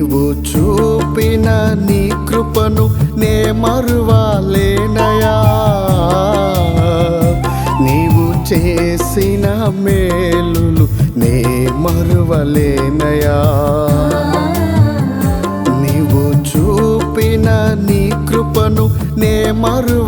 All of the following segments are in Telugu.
నీవు చూపిన నీ కృపను నే మరువాలేనయా. నీవు చేసిన మేలులు నే మరువలేనయా. నీవు చూపిన నీ కృపను నే మరు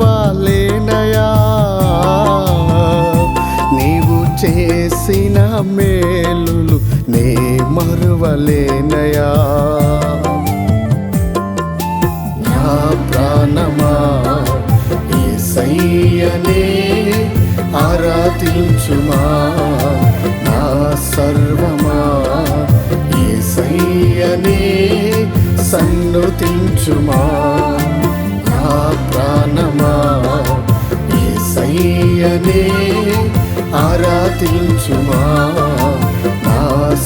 ఆరాధించుమా? నా సర్వమా? యేసయ్యనే సన్నుతించుమా? నా ప్రాణమా? యేసయ్యనే ఆరాధించుమా? నా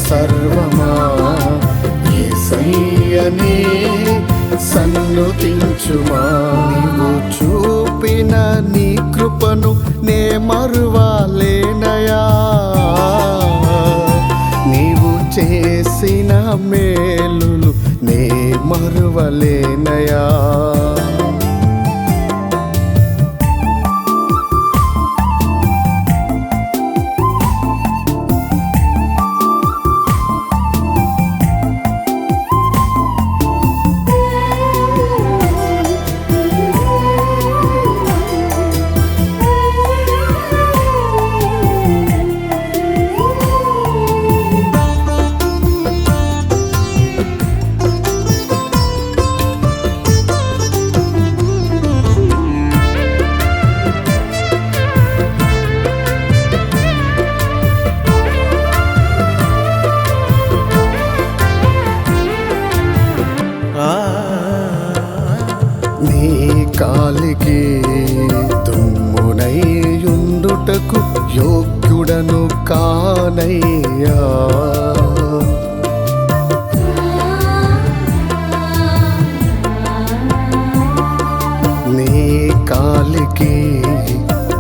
సర్వమా? యేసయ్యనే సన్నుతించుమా? కృపను నే మరువాలేనయా. నీవు చేసిన మేలులు నే మరువలేనయా. యోగ్యుడను కానయ్యా. నీ కాలికి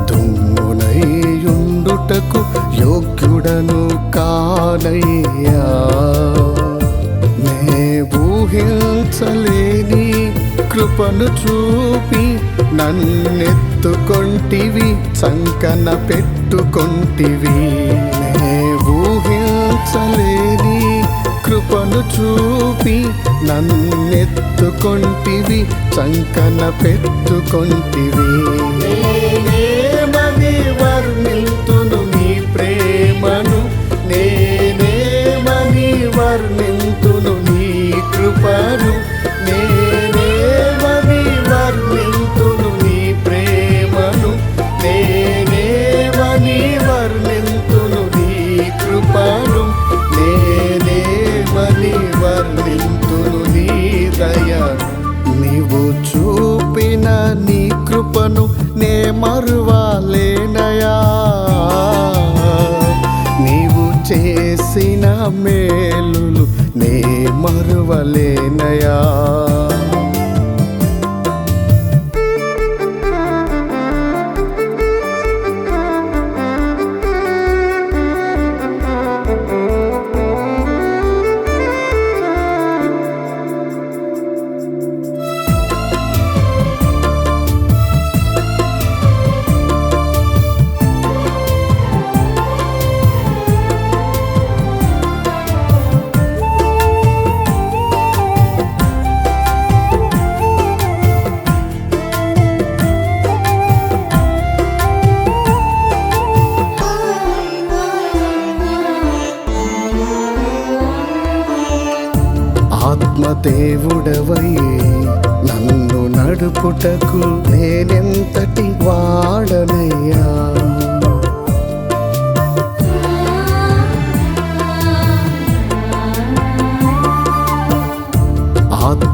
దుమ్మునైయుండుటకు యోగ్యుడను కానయ్యా. నే ఊహించలే కృపను చూపి నన్నెత్తుకొంటివి సంకన పెట్టుకొంటివి. నే ఊహించలేని కృపను చూపి నన్నెత్తుకొంటివి సంకన పెట్టుకొంటివి. మరువలేనయా ఆత్మదేవుడవై నన్ను నడుపుటకు నేనెంతటి వాడనయ్యా.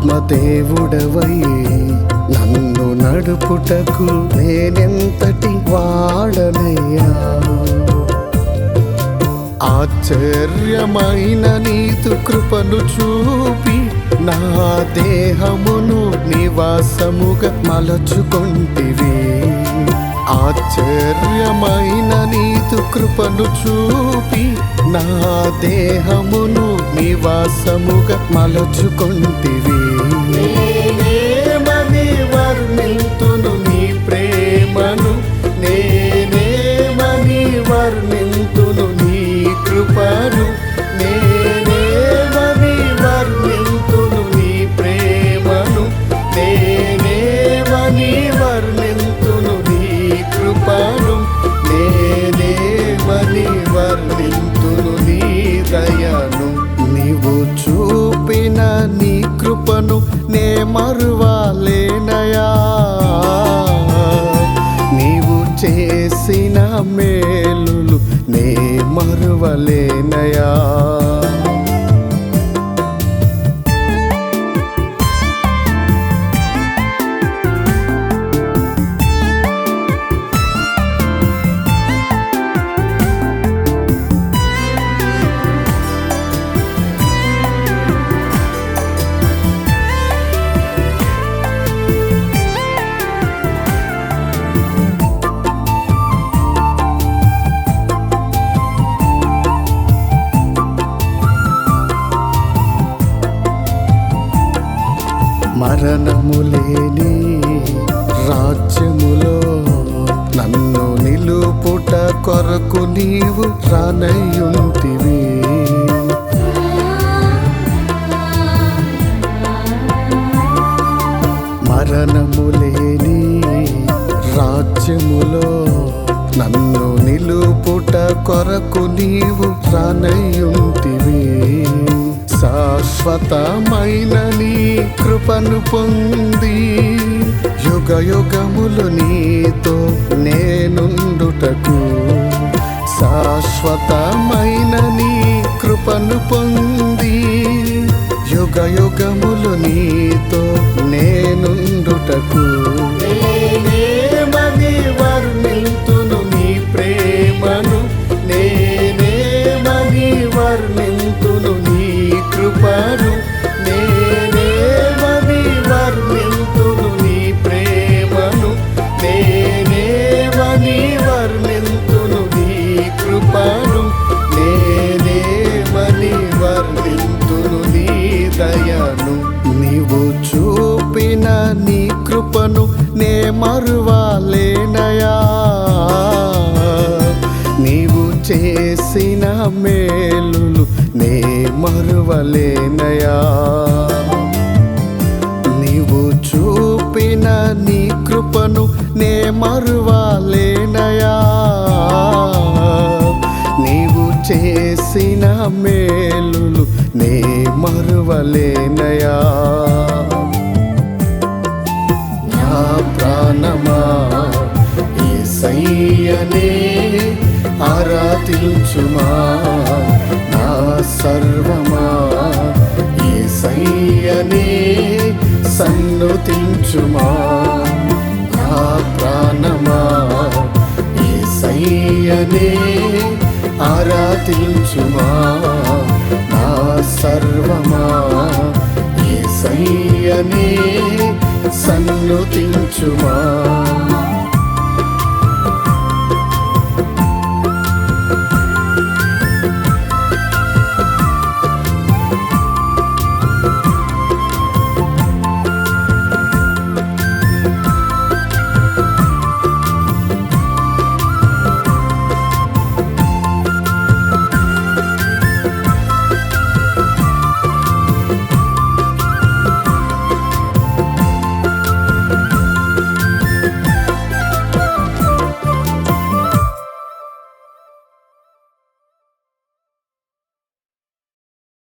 ఆత్మదేవుడవై నన్ను నడుపుటకు నేనెంతటి వాడనయ్యా. ఆశ్చర్యమైన నీతు కృపను చూపి నా దేహమును నివాసముగా మలచుకొంటివి. ఆశ్చర్యమైన నీతు కృపను చూపి నా దేహమును నివాసముగా మలచుకొంటివి. మరువాలేనయా? నీవు చేసిన మేలులు నే మరువలేనయా? కొరకు నీవు రానయ్యుంటివి. మరణము లేని రాజ్యములో నన్ను నిలుపుట కొరకు నీవు రానయ్యుంటివి. శాశ్వతమైన నీ కృపను పొంది యుగ యుగములు నీతో నేనుండుటకు శాశ్వతమైన నీ కృపను పొంది యుగ యుగములు నీతో నేనుండుటకు మరువలేనయా నీవు చూపిన నీ కృపను నే మరువాలేనయా? నీవు చేసిన మేలులు నే మరువలేనయా? నా ప్రాణమా ఏసయ్యనే ఆరాధించుమా? నా సర్వమా? ఏసయ్యనే సన్నుతించుమా? నా ప్రాణమా? ఏ సయ్యనే ఆరాధించుమా? నా సర్వమా? ఏ ఏసయ్యనే సన్నుతించుమా?